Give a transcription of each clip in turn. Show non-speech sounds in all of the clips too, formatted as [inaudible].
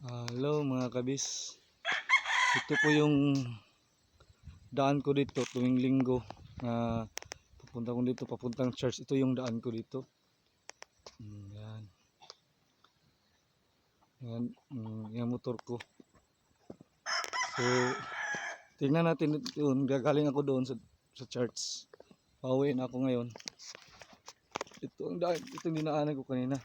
Hello mga kabis. Ito po yung daan ko dito tuwing linggo na papunta ko dito papuntang church. Ito yung daan ko dito. Yan. Yan, mm, yung motor ko. So, tingnan natin yun. Gagaling ako doon sa, sa church. Pauwi na ako ngayon. Ito ang daan, ito yung dinaanan ko kanina.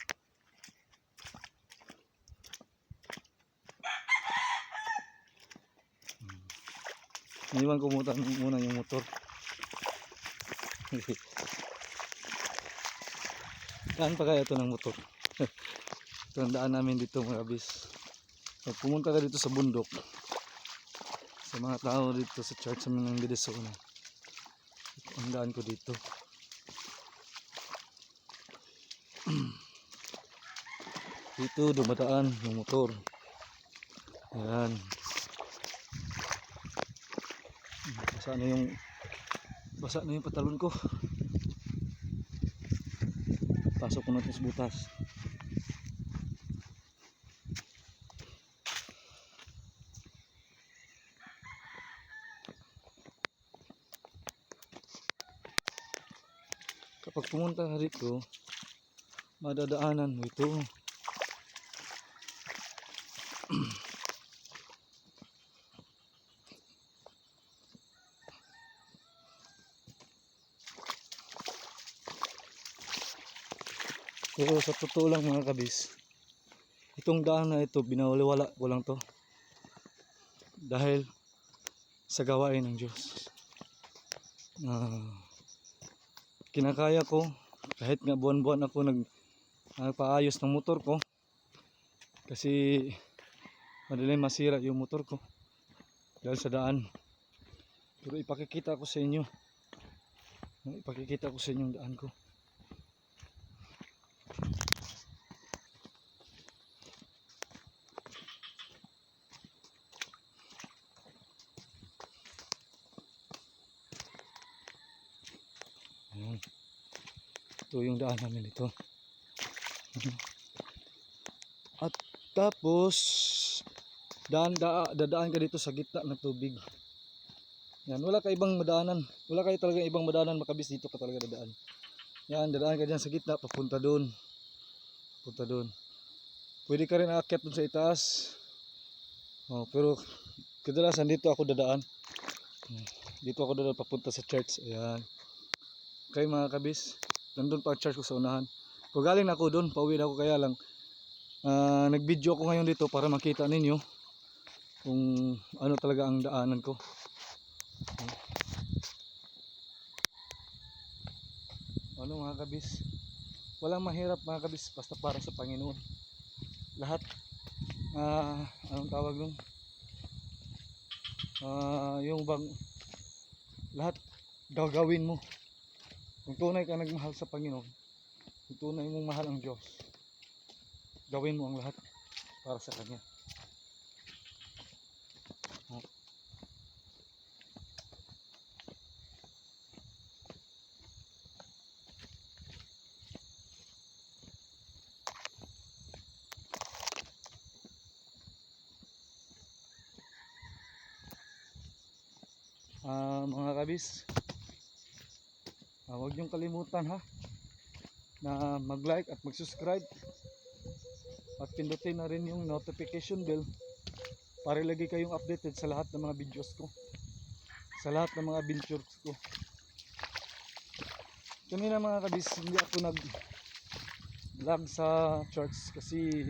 Iniwan ko muna, muna yung motor. Daan pa kaya ito ng motor? [laughs] ito namin dito mga kabis. Pag pumunta ka dito sa bundok, sa mga tao dito sa church sa mga Gedesona, ito ang daan ko dito. [clears throat] dito dumadaan yung motor. Ayan. Basa na yung basa na yung patalon ko. Pasok ko natin sa butas. Kapag pumunta ka rito, madadaanan mo ito. [clears throat] Pero sa totoo lang mga kabis, itong daan na ito, binawaliwala ko lang to. Dahil sa gawain ng Diyos. Ah, kinakaya ko, kahit nga buwan-buwan ako nag, nagpaayos ng motor ko, kasi madaling masira yung motor ko dahil sa daan. Pero ipakikita ko sa inyo, ipakikita ko sa inyo yung daan ko. Ito yung daan namin ito. At tapos daan da, dadaan ka dito sa gitna ng tubig. Yan, wala ka ibang madaanan. Wala kayo talaga ibang madaanan makabis dito ka talaga dadaan. Yan, dadaan ka dyan sa gitna papunta doon. Papunta doon. Pwede ka rin aakyat doon sa itaas. Oh, pero kadalasan dito ako dadaan. Hmm, Dito ako dadaan papunta sa church. Ayan. Kay mga kabis, nandun pa church ko sa unahan. Kung galing na ako doon, pauwi na ako kaya lang. ah, nag-video ako ngayon dito para makita ninyo kung ano talaga ang daanan ko. Ano mga kabis? Walang mahirap mga kabis basta para sa Panginoon. Lahat ah anong tawag nun? Ah, yung bang lahat gagawin mo kung tunay ka nagmahal sa Panginoon, kung tunay mong mahal ang Diyos, gawin mo ang lahat para sa Kanya. Ah, mga kabis, Ah, huwag niyong kalimutan ha na mag-like at mag-subscribe. At pindutin na rin yung notification bell para lagi kayong updated sa lahat ng mga videos ko. Sa lahat ng mga ventures ko. Kanina mga kabis hindi ako nag vlog sa church kasi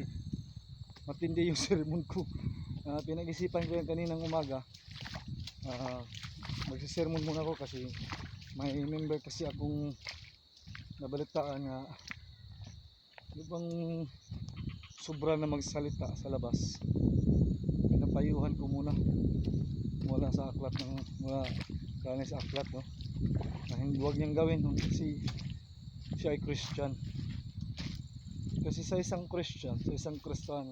matindi yung [laughs] sermon ko. Ah, pinag-isipan ko yung kaninang umaga. Uh, magsisermon muna ako kasi may member kasi akong nabalitaan nga yung bang sobra na magsalita sa labas? Pinapayuhan ko muna. Mula sa aklat ng mula kanya sa aklat no? Na hindi huwag niyang gawin no? kasi siya ay Christian. Kasi sa isang Christian sa isang Kristiyano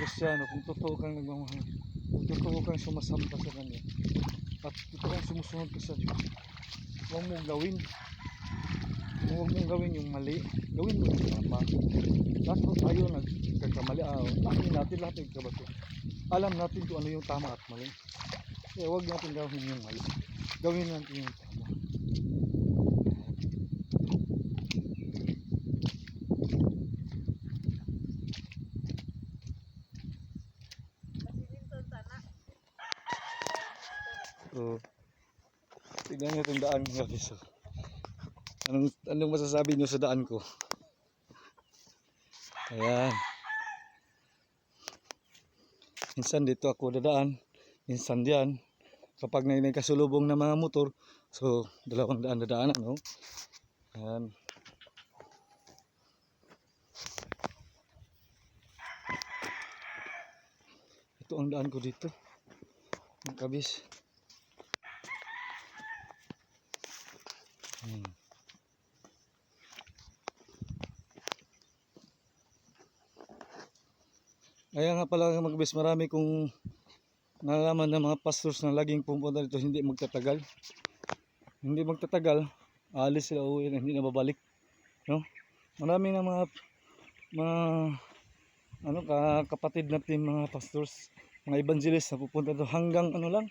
Kristiyano kung totoo kang nagmamahal kung totoo kang sumasamba sa kanya at totoo kang sumusunod ka sa Diyos huwag mo gawin huwag mong gawin yung mali. Gawin mo yung tama. Ko tayo nagkakamali. Ah, amin natin lahat nagkabato. Alam natin kung ano yung tama at mali. Kaya huwag natin gawin yung mali. Gawin natin yung tama. So, tignan niyo itong daan guys. oh. Anong, anong masasabi niyo sa daan ko? Ayan. Minsan dito ako dadaan. Minsan diyan. Kapag may kasulubong na mga motor, so dalawang daan dadaanan, no? Ayan. Ito ang daan ko dito. Ang kabis. Hmm. Nga pala magbis marami kong nalaman ng mga pastors na laging pumunta dito hindi magtatagal. Hindi magtatagal, alis sila uwi na hindi na babalik. No? Marami ng mga mga ano ka kapatid natin mga pastors, mga evangelist na pupunta doon hanggang ano lang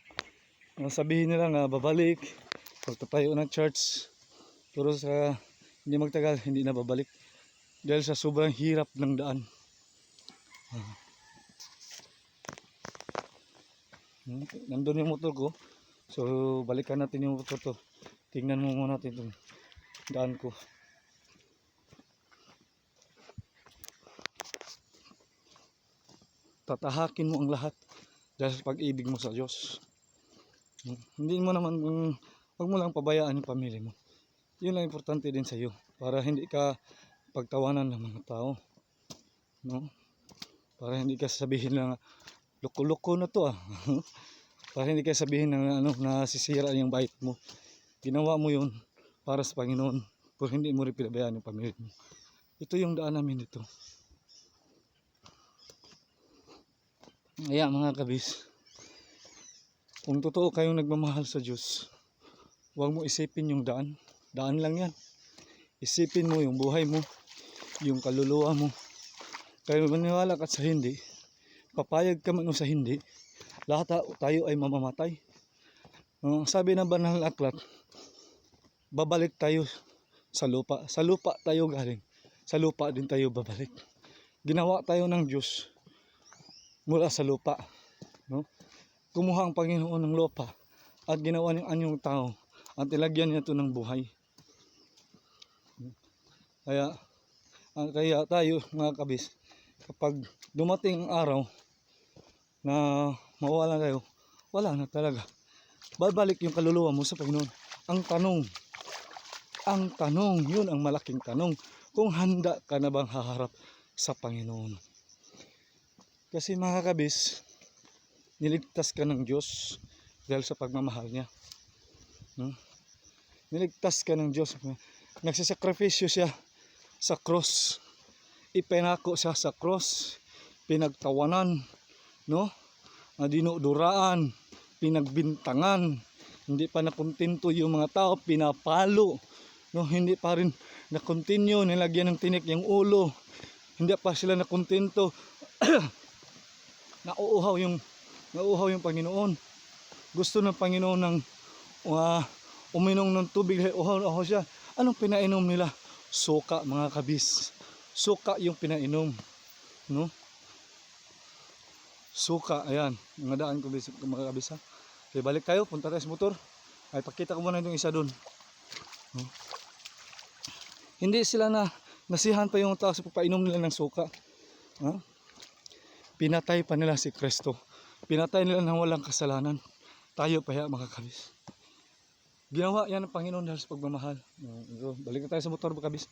na sabihin nila nga babalik pagtatayo ng church pero sa hindi magtagal hindi na babalik. Dahil sa sobrang hirap ng daan. Ah. Hmm, nandun yung motor ko. So balikan natin yung motor to. Tingnan mo muna natin itong daan ko. Tatahakin mo ang lahat dahil sa pag-ibig mo sa Diyos. Hmm, hindi mo naman mm, wag mo lang pabayaan yung pamilya mo yun lang importante din sa iyo para hindi ka pagtawanan ng mga tao no? Para hindi ka sabihin lang loko-loko na to ah. [laughs] Para hindi ka sabihin na ano nasisira yung bait mo. Ginawa mo yun para sa Panginoon pero hindi mo rin pinabayaan yung pamilya mo. Ito yung daan namin dito Kaya mga kabis, kung totoo kayong nagmamahal sa Diyos, huwag mo isipin yung daan. Daan lang yan. Isipin mo yung buhay mo, yung kaluluwa mo. Kaya maniwala ka sa hindi, papayag ka man o sa hindi, lahat ta- tayo ay mamamatay. Ang sabi ng banal na aklat, babalik tayo sa lupa. Sa lupa tayo galing. Sa lupa din tayo babalik. Ginawa tayo ng Diyos mula sa lupa. No? Kumuha ang Panginoon ng lupa at ginawa ng anyong tao at ilagyan niya ito ng buhay. Kaya, ah, kaya tayo mga kabis, kapag dumating ang araw na mawala kayo, wala na talaga. Babalik yung kaluluwa mo sa Panginoon. Ang tanong, ang tanong, yun ang malaking tanong, kung handa ka na bang haharap sa Panginoon. Kasi mga kabis, niligtas ka ng Diyos dahil sa pagmamahal niya. No? Niligtas ka ng Diyos. Nagsasakripisyo siya sa cross. Ipinako siya sa cross. Pinagtawanan. No? Na dinuduraan. Pinagbintangan. Hindi pa nakontento yung mga tao. Pinapalo. No? Hindi pa rin na-continue. Nilagyan ng tinik yung ulo. Hindi pa sila nakontento. [clears throat] nauuhaw yung nauuhaw yung Panginoon. Gusto ng Panginoon ng uh, uminom ng tubig, uhaw-uhaw siya. Anong pinainom nila? Suka, mga kabis. Suka yung pinainom. No? Suka, ayan. Mga daan ko, mga kabis ha. Okay, balik tayo, punta tayo sa motor. Ay, pakita ko muna yung isa doon. No? Hindi sila na nasihan pa yung tao sa pagpainom nila ng suka. Ha? pinatay pa nila si Kristo. Pinatay nila nang walang kasalanan. Tayo pa yan mga kabis. Ginawa yan ng Panginoon dahil sa pagmamahal. So, balik na tayo sa motor mga kabis.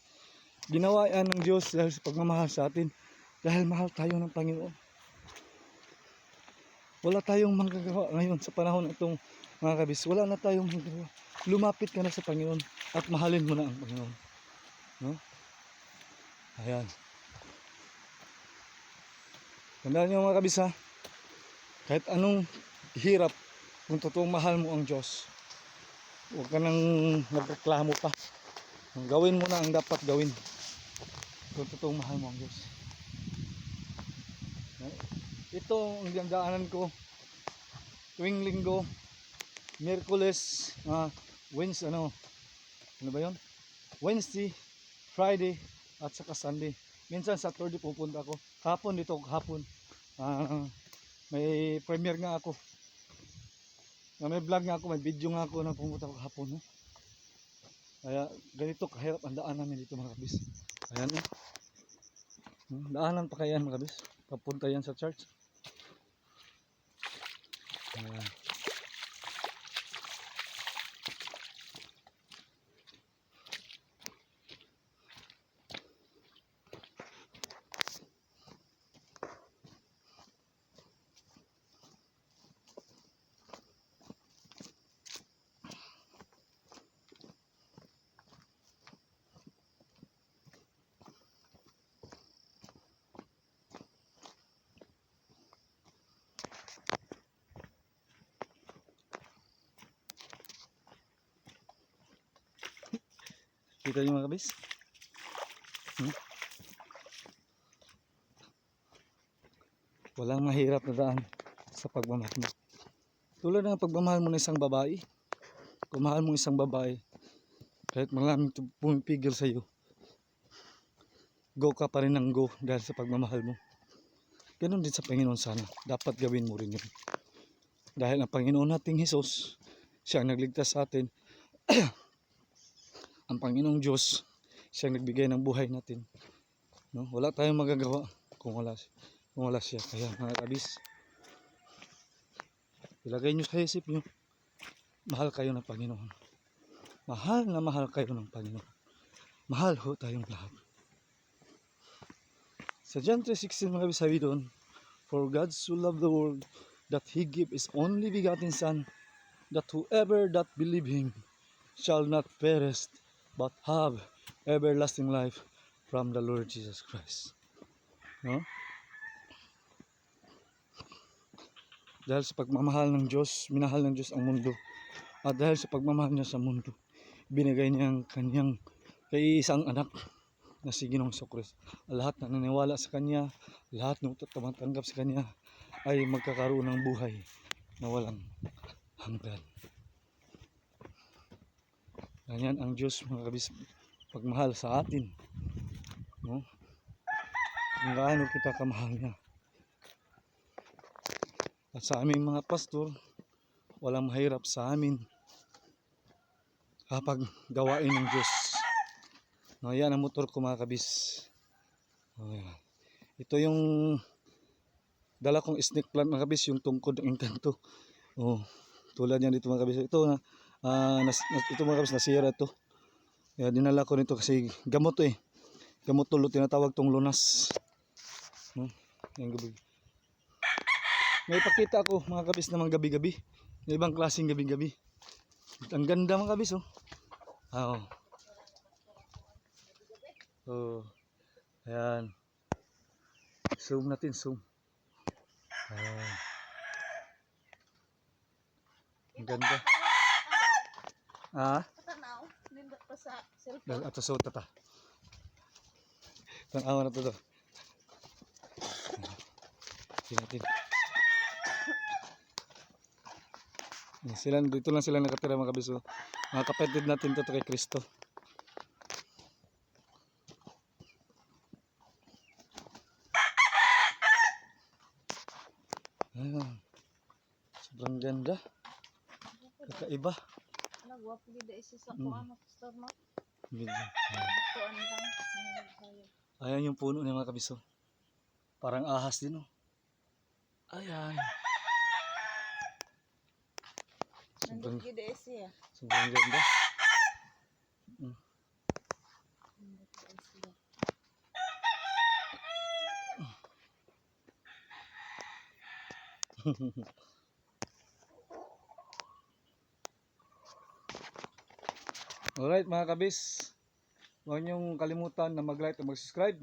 Ginawa yan ng Diyos dahil sa pagmamahal sa atin. Dahil mahal tayo ng Panginoon. Wala tayong magagawa ngayon sa panahon na itong mga kabis. Wala na tayong magagawa. Lumapit ka na sa Panginoon at mahalin mo na ang Panginoon. No? Ayan. Tandaan niyo mga kabisa, kahit anong hirap, kung totoong mahal mo ang Diyos, huwag ka nang magreklamo pa. Gawin mo na ang dapat gawin. Kung totoong mahal mo ang Diyos. Ito ang gandaanan ko tuwing linggo, Miyerkules, ah, Wednesday, ano, ano ba yun? Wednesday, Friday, at saka Sunday. Minsan Saturday pupunta ako. Hapon dito, hapon. Ah, may premiere nga ako. Na may vlog nga ako, may video nga ako na pumunta ako hapon. No? Kaya ganito kahirap ang daan namin dito mga kabis. Ayan eh. Hmm, Daanan pa kaya yan mga kabis. Papunta yan sa church. Ayan. Kita niyo mga kabis? Hmm? Walang mahirap na daan sa pagmamahal mo. Tulad ng pagmamahal mo ng isang babae. Kung mahal mo isang babae, kahit maraming pumipigil sa iyo, go ka pa rin ng go dahil sa pagmamahal mo. Ganon din sa Panginoon sana. Dapat gawin mo rin yun. Dahil ang Panginoon nating Jesus, siya ang nagligtas sa atin, [clears throat] ang Panginoong Diyos, siyang nagbigay ng buhay natin. No? Wala tayong magagawa kung wala, kung wala siya. Kaya mga kabis, ilagay nyo sa isip nyo, mahal kayo ng Panginoon. Mahal na mahal kayo ng Panginoon. Mahal ho tayong lahat. Sa John 3.16 mga kabis sabi doon, For God so loved the world that He gave His only begotten Son, that whoever that believe Him shall not perish but have everlasting life from the Lord Jesus Christ. No? Dahil sa pagmamahal ng Diyos, minahal ng Diyos ang mundo. At dahil sa pagmamahal niya sa mundo, binigay niya ang kanyang kay-isang anak na si Ginoong Sokres. Lahat na naniwala sa kanya, lahat ng tumatanggap sa kanya ay magkakaroon ng buhay na walang hanggan. Ganyan ang Diyos mga kabis pagmahal sa atin. No? Kung gaano kita kamahal niya. At sa aming mga pastor, walang mahirap sa amin kapag gawain ng Diyos. No, yan ang motor ko mga kabis. O, yan. Ito yung dala kong snake plant mga kabis, yung tungkod ng engkanto. Oh, tulad yan dito mga kabis. Ito na Ah, nas, nas, ito mga kabis, nasira ito. Kaya dinala ko nito kasi gamot to eh. Gamot to, tinatawag tong lunas. No? Yan gabi. May pakita ako mga kabis naman gabi-gabi. May ibang klaseng gabi-gabi. Ang ganda mga kabis oh. Ah, oh. Oh. Ayan. Zoom natin, zoom. Ayan. Ang ganda. Ah, Tanaw, nindot pa sa cellphone. dahil ato sa tata. Tanawa na to to. Tingnan natin. Yan, Sila, dito lang sila nakatira mga kabiso. Mga kapatid natin to, to kay Kristo. Ayan. Sobrang ganda. Kakaiba. Nagwapo gid dai sa Mm. kuan mo pastor mo. Ayan. Kuan lang. Nagsayo. Ayan yung puno niya mga kabiso. Parang ahas din oh. Ayan. Sobrang, Nandito gid dai siya. sobrang ganda. Nandito [laughs] dai siya. Alright mga kabis. Huwag niyong kalimutan na mag-like at mag-subscribe.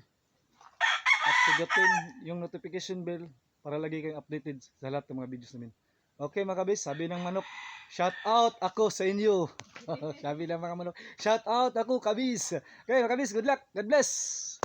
At pigatin yung notification bell para lagi kayong updated sa lahat ng mga videos namin. Okay mga kabis, sabi ng manok, Shout out ako sa inyo. [laughs] Sabi ng mga manok. Shout out ako, Kabis. Okay, mga Kabis, good luck. God bless.